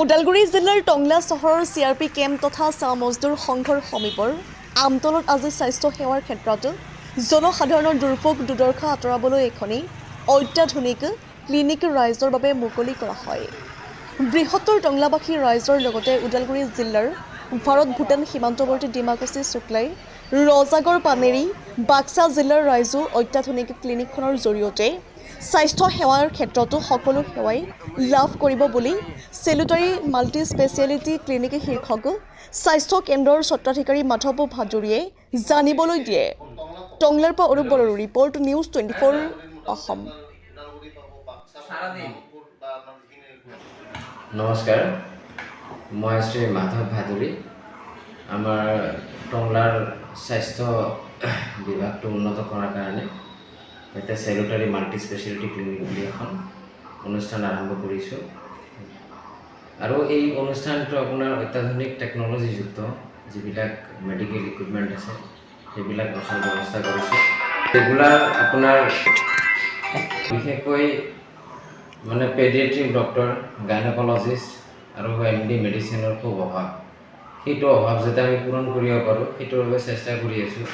ওদালগুৰি জিলাৰ টংলা চহৰৰ চি R P camp তথা চাহ মজদুৰ সংঘৰ সমীপৰ আমতলত আজি স্বাস্থ্য সেৱাৰ ক্ষেত্ৰত জনসাধাৰণৰ দুৰ্ভোগ দুৰ্দশা আঁতৰাবলৈ এখনেই অত্যাধুনিক ক্লিনিক ৰাইজৰ বাবে মুকলি কৰা হয়। বৃহত্তৰ টংলাবাসী ৰাইজৰ লগতে ওদালগুৰি জিলাৰ ভাৰত ভূটান সীমান্তৱৰ্তী ডিমাকুচি শুক্লাই ৰজাগড় পানেৰী বাক্সা জিলাৰ ৰাইজো অত্যাধুনিক ক্লিনিকখনৰ জৰিয়তে স্বাস্থ্য সেৱাৰ ক্ষেত্ৰতো সকলো সেৱাই লাভ কৰিব বুলি চেলুটাৰী মাল্টি স্পেচিয়েলিটি ক্লিনিক শীৰ্ষক স্বাস্থ্য কেন্দ্ৰৰ স্বত্বাধিকাৰী মাধৱ ভাদুৰীয়ে জানিবলৈ দিয়ে। টংলাৰ পৰা অৰূপ বড়োৰ report news twenty four Assam. নমস্কাৰ মই শ্ৰী মাধৱ ভাদুৰী। আমাৰ টংলাৰ স্বাস্থ্য বিভাগটো উন্নত কৰাৰ কাৰণে এতিয়া চেলুটাৰী মাল্টি স্পেচিয়েলিটি ক্লিনিক বুলি এখন অনুষ্ঠান আৰম্ভ কৰিছোঁ। আৰু এই অনুষ্ঠানটো আপোনাৰ অত্যাধুনিক টেকন'লজিযুক্ত যিবিলাক মেডিকেল ইকুইপমেণ্ট আছে, সেইবিলাক ৰখাৰ ব্যৱস্থা কৰিছোঁ। ৰেগুলাৰ আপোনাৰ বিশেষকৈ মানে পেডিয়াট্ৰিক ডক্টৰ গাইনকলজিষ্ট আৰু এম ডি মেডিচিনৰ খুব অভাৱ। সেইটো অভাৱ যাতে আমি পূৰণ কৰিব পাৰোঁ, সেইটোৰ বাবে চেষ্টা কৰি আছোঁ।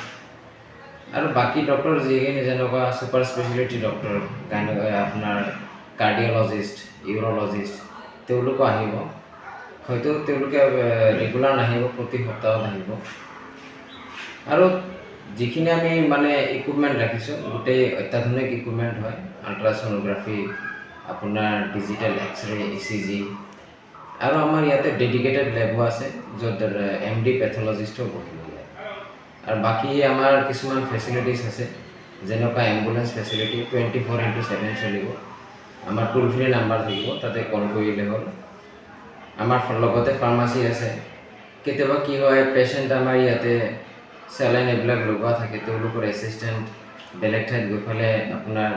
আৰু বাকী ডক্টৰ যিখিনি যেনেকুৱা ছুপাৰ স্পেচিয়েলিটি ডক্টৰ আপোনাৰ কাৰ্ডিঅ'লজিষ্ট ইউৰ'লজিষ্ট তেওঁলোকো আহিব। হয়তো তেওঁলোকে ৰেগুলাৰ নাহিব প্ৰতি সপ্তাহত আহিব আৰু যিখিনি আমি মানে ইকুইপমেণ্ট ৰাখিছোঁ গোটেই অত্যাধুনিক ইকুইপমেণ্ট হয় আল্ট্ৰাছ'ন'গ্ৰাফি আপোনাৰ ডিজিটেল এক্স ৰে ই চি জি আৰু আমাৰ ইয়াতে ডেডিকেটেড লেবো আছে য'ত এম ডি পেথলজিষ্টো বহিব। আৰু বাকী আমাৰ কিছুমান ফেচিলিটিছ আছে, যেনেকুৱা ambulance facility twenty four into seven চলিব। আমাৰ টোল ফ্ৰী নাম্বাৰ থাকিব, তাতে কল কৰিলে হ'ল। আমাৰ লগতে ফাৰ্মাচী আছে। কেতিয়াবা কি হয় পেচেণ্ট আমাৰ ইয়াতে চেলাইন এইবিলাক লগোৱা থাকে, তেওঁলোকৰ এছিষ্টেণ্ট বেলেগ ঠাইত গৈ পেলাই আপোনাৰ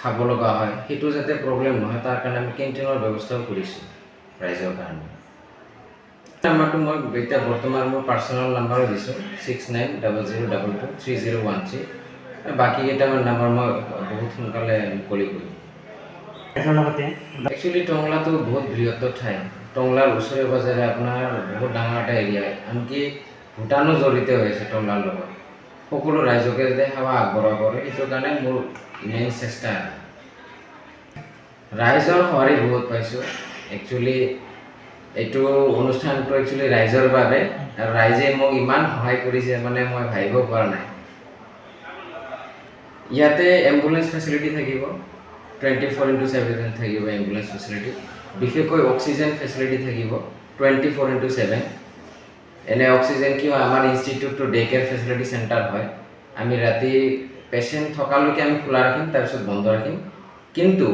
খাব লগা হয়। সেইটো যাতে প্ৰব্লেম নহয়, তাৰ কাৰণে আমি কেণ্টিনৰ ব্যৱস্থাও কৰিছোঁ ৰাইজৰ কাৰণে। নাম্বাৰটো মই এতিয়া বৰ্তমান মোৰ পাৰ্চনেল নাম্বাৰো দিছোঁ six nine double zero' double two three zero' one three বাকী কেইটামান নাম্বাৰ মই বহুত সোনকালে মুকলি কৰিম। এটাৰ লগতে একচুৱেলি টংলাটো বহুত বৃহত্তৰ ঠাই। টংলাৰ ওচৰে পাজৰে আপোনাৰ বহুত ডাঙৰ এটা এৰিয়া আনকি ভূটানো জড়িত হৈ আছে লগত। সকলো ৰাইজকে যাতে সেৱা আগবঢ়াব পাৰে, সেইটো কাৰণে মোৰ মেইন চেষ্টা। ৰাইজৰ সঁহাৰি বহুত পাইছোঁ। একচুৱেলি এইটো অনুষ্ঠানটো একচুৱেলি ৰাইজৰ বাবে আৰু ৰাইজে মোক ইমান সহায় কৰিছে মানে মই ভাবিব পৰা নাই। ইয়াতে এম্বুলেঞ্চ ফেচিলিটি থাকিব টুৱেণ্টি ফ'ৰ ইণ্টু ছেভেন থাকিব এম্বুলেঞ্চ ফেচিলিটি বিশেষকৈ অক্সিজেন ফেচিলিটি থাকিব টুৱেণ্টি ফ'ৰ ইণ্টু ছেভেন এনে অক্সিজেন কি হয়, আমাৰ ইনষ্টিটিউটটো ডে কেয়াৰ ফেচিলিটি চেণ্টাৰ হয়। আমি ৰাতি পেচেণ্ট থকালৈকে আমি খোলা ৰাখিম, তাৰপিছত বন্ধ ৰাখিম। কিন্তু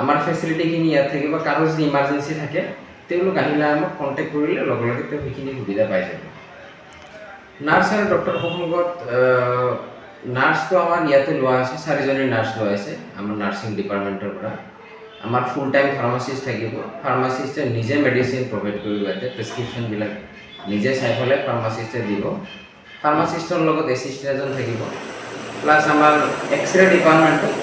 আমাৰ ফেচিলিটিখিনি ইয়াত থাকিব, কাৰো যদি ইমাৰ্জেঞ্চি থাকে তেওঁলোক আহিলে আমাক কণ্টেক্ট কৰিলে, লগে লগে তেওঁ সেইখিনি সুবিধা পাই যাব। নাৰ্ছ আৰু ডক্টৰ প্ৰসংগত নাৰ্ছটো আমাৰ ইয়াতে লোৱা আছে, চাৰিজনী নাৰ্ছ লোৱা আছে, আমাৰ নাৰ্ছিং ডিপাৰ্টমেণ্টৰ পৰা। আমাৰ ফুল টাইম ফাৰ্মাচিষ্ট থাকিব। ফাৰ্মাচিষ্টে নিজে মেডিচিন প্ৰভাইড কৰিব, ইয়াতে প্ৰেছক্ৰিপশ্যনবিলাক নিজে চাই পেলাই ফাৰ্মাচিষ্টে দিব। ফাৰ্মাচিষ্টৰ লগত এছিষ্টেণ্ট এজন থাকিব। প্লাছ আমাৰ এক্স ৰে ডিপাৰ্টমেণ্টত